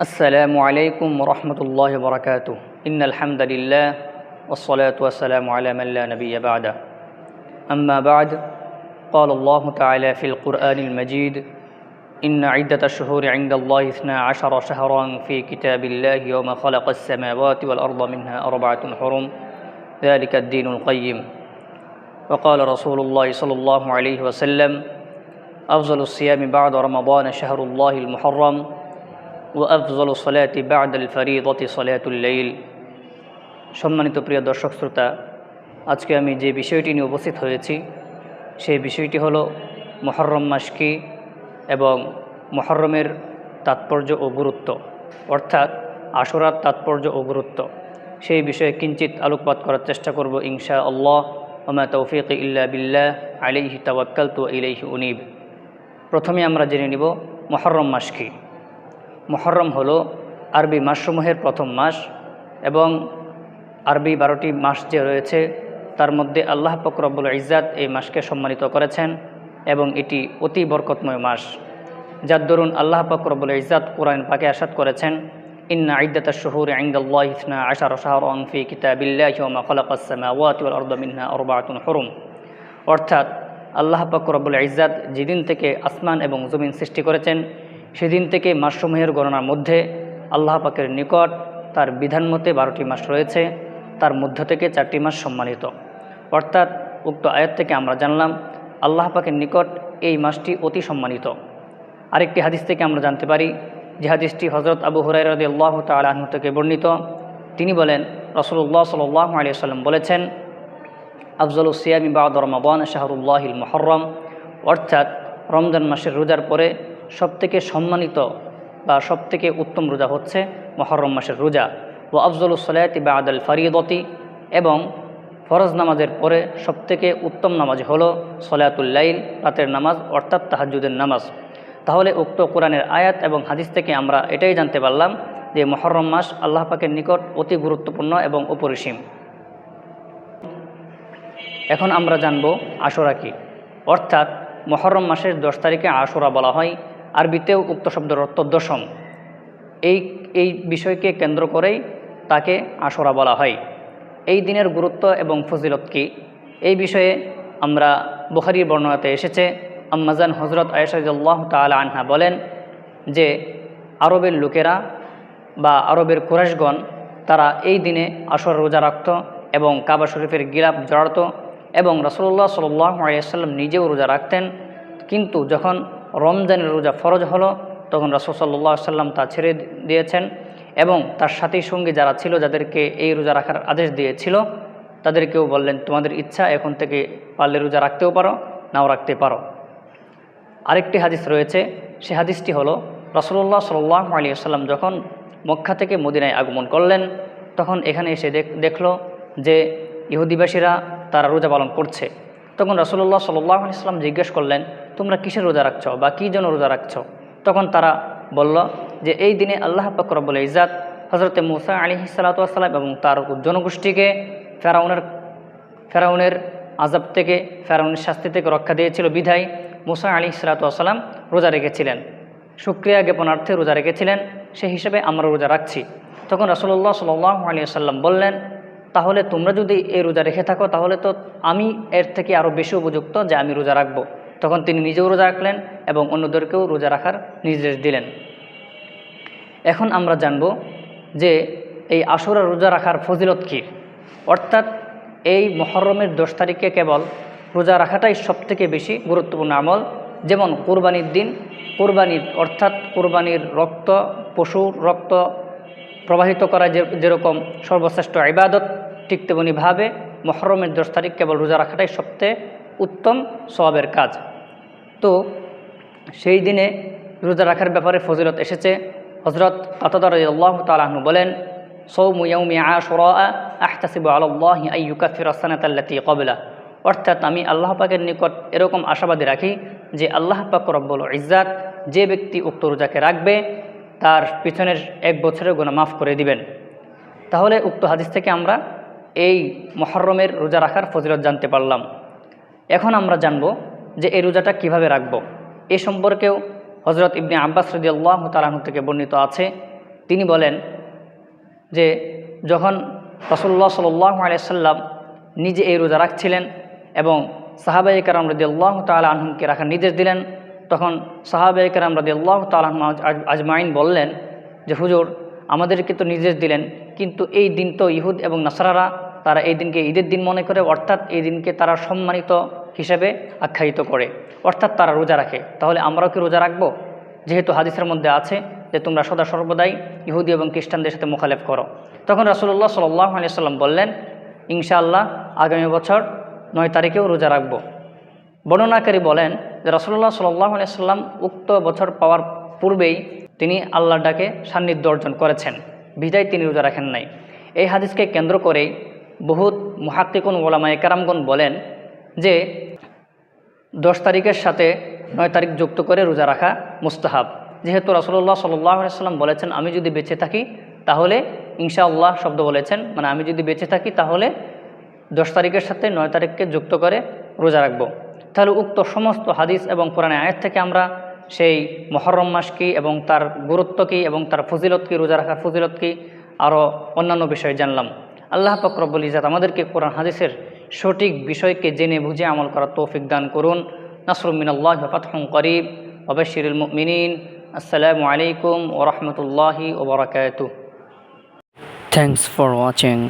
السلام عليكم ورحمة الله وبركاته. إن الحمد لله والصلاة والسلام على من لا نبي بعده. أما بعد قال الله تعالى في القرآن المجيد إن عدة الشهور عند الله اثنا عشر شهرا في كتاب الله يوم خلق السماوات والأرض منها أربعة حرم. ذلك الدين القيم. وقال رسول الله صلى الله عليه وسلم أفضل الصيام بعد رمضان شهر الله المحرم. ওয়াফজল সলায়াতি বাদ আল ফরিদতি সলায়াতুল্লাইল সম্মানিত প্রিয় দর্শক শ্রোতা, আজকে আমি যে বিষয়টি নিয়ে উপস্থিত হয়েছি, সেই বিষয়টি হল মহরম মাস কি এবং মহরমের তাৎপর্য ও গুরুত্ব, অর্থাৎ আশুরার তাৎপর্য ও গুরুত্ব। সেই বিষয়ে কিঞ্চিত আলোকপাত করার চেষ্টা করব ইনশা আল্লাহ ওমা তৌফিক ইল্লা বিল্লাহ আলিহি তাওয়াক্কাল তু ইলাইহি উনিব। প্রথমে আমরা জেনে নিব মহরম মাস কি। মহরম হলো আরবি মাসসমূহের প্রথম মাস এবং আরবি বারোটি মাস যে রয়েছে, তার মধ্যে আল্লাহ ফকরবুল ইজাত এই মাসকে সম্মানিত করেছেন এবং এটি অতি বরকতময় মাস। যার দরুন আল্লাহ ফকরবুল ইজাত কোরআন পাকে আসাদ করেছেন, ইন্না ইদ্দাত শহুর আইন্দাল্লাহ আশার শাহর ফি কিতাবিল্লাহ ওমা খলাকাসসামাওয়াত ওয়াল আরদ মিনহা আরবাআতুন হুরুম। অর্থাৎ আল্লাহ পাকুরবুল ইজাত যেদিন থেকে আসমান এবং জমিন সৃষ্টি করেছেন সেদিন থেকে মাসসমূহের গণনার মধ্যে আল্লাহ পাকের নিকট তার বিধান মতে বারোটি মাস রয়েছে, তার মধ্য থেকে চারটি মাস সম্মানিত। অর্থাৎ উক্ত আয়াত থেকে আমরা জানলাম, আল্লাহ পাকের নিকট এই মাসটি অতি সম্মানিত। আরেকটি হাদিস থেকে আমরা জানতে পারি যে হাদিসটি হজরত আবু হুরাই রদি আল্লাহ তালাহ্ন থেকে বর্ণিত। তিনি বলেন রসুল্লাহ সাল্লাহ আলিয়া সাল্লাম বলেছেন, আফজল সিয়ামি বাদ রমাবান শাহরুল্লাহিল মহরম অর্থাৎ রমজান মাসের রোজার পরে সবথেকে সম্মানিত বা সবথেকে উত্তম রোজা হচ্ছে মহরম মাসের রোজা। ও আফজল সলায়তি বা আদাল ফারিদতি এবং ফরজ নামাজের পরে সবথেকে উত্তম নামাজ হলো সলায়াতুল্লাইল রাতের নামাজ অর্থাৎ তাহাজুদের নামাজ। তাহলে উক্ত কোরআনের আয়াত এবং হাদিস থেকে আমরা এটাই জানতে পারলাম যে মহরম মাস আল্লাহ পাকের নিকট অতি গুরুত্বপূর্ণ এবং অপরিসীম। এখন আমরা জানব আশুরা কি? অর্থাৎ মহরম মাসের দশ তারিখে আশুরা বলা হয়। আরবিতেও উক্ত শব্দের অর্থ দশম। এই এই বিষয়কে কেন্দ্র করেই তাকে আশুরা বলা হয়। এই দিনের গুরুত্ব এবং ফজিলত কী? এই বিষয়ে আমরা বুখারির বর্ণনাতে এসেছে। আম্মাজান হজরত আয়সাল্লাহ তালা আনহা বলেন যে, আরবের লোকেরা বা আরবের কুরাশগণ তারা এই দিনে আসর রোজা রাখত এবং কাবা শরীফের গিলাপ জড়াত এবং রসল্লাহ সাল্লাহ আলিয়াল্লাম নিজেও রোজা রাখতেন। কিন্তু যখন রমজানের রোজা ফরজ হলো, তখন রসল সাল্লাম তা ছেড়ে দিয়েছেন এবং তার সাথী সঙ্গী যারা ছিল, যাদেরকে এই রোজা রাখার আদেশ দিয়েছিল, তাদেরকেও বললেন, তোমাদের ইচ্ছা এখন থেকে পারলে রোজা রাখতেও পারো, নাও রাখতে পারো। আরেকটি হাদিস রয়েছে, সে হাদিসটি হলো রসল্লাহ সাল্লাহ আলী আসাল্লাম যখন মক্কা থেকে মদিনায় আগমন করলেন, তখন এখানে এসে দেখ, দেখল যে ইহুদিবাসীরা তারা রোজা পালন করছে। তখন রসল্লাহ সাল্লাহ ইসলাম জিজ্ঞেস করলেন, তোমরা কিসের রোজা রাখছ বা কী জন্য রোজা রাখছ? তখন তারা বলল যে, এই দিনে আল্লাহ পাকরবুল ইজাত হজরতে মুসা আলী সালাতাম এবং তার জনগোষ্ঠীকে ফেরাউনের ফেরাউনের আজাব থেকে, ফেরাউনের শাস্তি থেকে রক্ষা দিয়েছিল, বিধায় মুসা আলী সালাতাম রোজা রেখেছিলেন। সুক্রিয়া জ্ঞাপনার্থে রোজা রেখেছিলেন। সেই হিসেবে আমরা রোজা রাখছি। তখন রসল্লাহ সাল্লাহ আলী সাল্লাম বললেন তাহলে তোমরা যদি এই রোজা রেখে থাকো, তাহলে তো আমি এর থেকে আরও বেশি উপযুক্ত যে আমি রোজা রাখব। তখন তিনি নিজেও রোজা রাখলেন এবং অন্যদেরকেও রোজা রাখার নির্দেশ দিলেন। এখন আমরা জানব যে এই আশুরা রোজা রাখার ফজিলত কী? অর্থাৎ এই মহরমের দশ তারিখে কেবল রোজা রাখাটাই সবথেকে বেশি গুরুত্বপূর্ণ আমল, যেমন কোরবানির দিন। কোরবানির, অর্থাৎ কোরবানির রক্ত, পশুর রক্ত প্রবাহিত করা যেরকম সর্বশ্রেষ্ঠ ইবাদত ঠিক তেমনিভাবে মহরমের দশ তারিখ কেবল রোজা রাখাটাই সবচেয়ে উত্তম সবাবের কাজ। তো সেই দিনে রোজা রাখার ব্যাপারে ফজিলত এসেছে। হজরত কাতাদার আল্লাহ তালাহনু বলেন সৌমু ইয়ৌমি আশরা আহতাসিবু আল্লাহ আইয়ুকাফির আসানাতাল্লাতি কবলা অর্থাৎ আমি আল্লাহ পাকের নিকট এরকম আশাবাদী রাখি যে আল্লাহ পাক রব্বুল ইজ্জাত যে ব্যক্তি উক্ত রোজাকে রাখবে, তার পিছনের এক বছরের গুণা মাফ করে দিবেন। তাহলে উক্ত হাদিস থেকে আমরা এই মহরমের রোজা রাখার ফজিলত জানতে পারলাম। এখন আমরা জানব যে এই রোজাটা কীভাবে রাখব। এ সম্পর্কেও হজরত ইবনে আব্বাস রদি আল্লাহ তালাহ থেকে বর্ণিত আছে। তিনি বলেন যে যখন রসল্লাহ সাল্লাহ আলিয়াল্লাম নিজে এই রোজা রাখছিলেন এবং সাহাবাই কারাম রদি আল্লাহ তালা আহমকে রাখার নির্দেশ দিলেন, তখন সাহাবাই কারাম রদি আল্লাহ তালাহ আজমাইন বললেন যে, হুজুর আমাদেরকে তো নির্দেশ দিলেন, কিন্তু এই দিন তো ইহুদ এবং নাসারারা, তারা এই দিনকে ঈদের দিন মনে করে, অর্থাৎ এই দিনকে তারা সম্মানিত হিসেবে আখ্যায়িত করে। অর্থাৎ তারা রোজা রাখে। তাহলে আমরাও কি রোজা রাখব? যেহেতু হাদিসের মধ্যে আছে যে, তোমরা সদা সর্বদাই ইহুদি এবং খ্রিস্টানদের সাথে মোখালেফ করো। তখন রাসুল্লাহ সাল্লাহ আলিয়াল্লাম বললেন, ইনশাআল্লাহ আগামী বছর নয় তারিখেও রোজা রাখব। বর্ণনাকারী বলেন যে রসুল্লাহ সাল্লাহ আলিয়াল্লাম উক্ত বছর পাওয়ার পূর্বেই তিনি আল্লাহর ডাকে সান্নিধ্য অর্জন করেছেন। বিদায় তিনি রোজা রাখেন নাই। এই হাদিসকে কেন্দ্র করেই বহুত মহাক্কিকুন ওলামায় কারামগণ বলেন যে, দশ তারিখের সাথে নয় তারিখ যুক্ত করে রোজা রাখা মুস্তাহাব। যেহেতু রসল্লাহ সাল্লাম বলেছেন, আমি যদি বেঁচে থাকি, তাহলে ইনশাআল্লাহ শব্দ বলেছেন মানে আমি যদি বেঁচে থাকি, তাহলে দশ তারিখের সাথে নয় তারিখকে যুক্ত করে রোজা রাখব। তাহলে উক্ত সমস্ত হাদিস এবং কোরআনে আয়ের থেকে আমরা সেই মহরম মাস কী এবং তার গুরুত্ব কী এবং তার ফজিলত কী, রোজা রাখার ফজিলত কী আরও অন্যান্য বিষয় জানলাম। আল্লাহ ফকরবুল ইজাত আমাদেরকে কোরআন হাদিসের সঠিক বিষয়কে জেনে বুঝে আমল করার তৌফিক দান করুন। নাসরুমিনাল্লাহ ফাতহুম করিব। ওবেশিরুল মিনীন আসসালামু আলাইকুম ওরহমতুল্লাহি ওবরাকাতু Thanks ফর watching.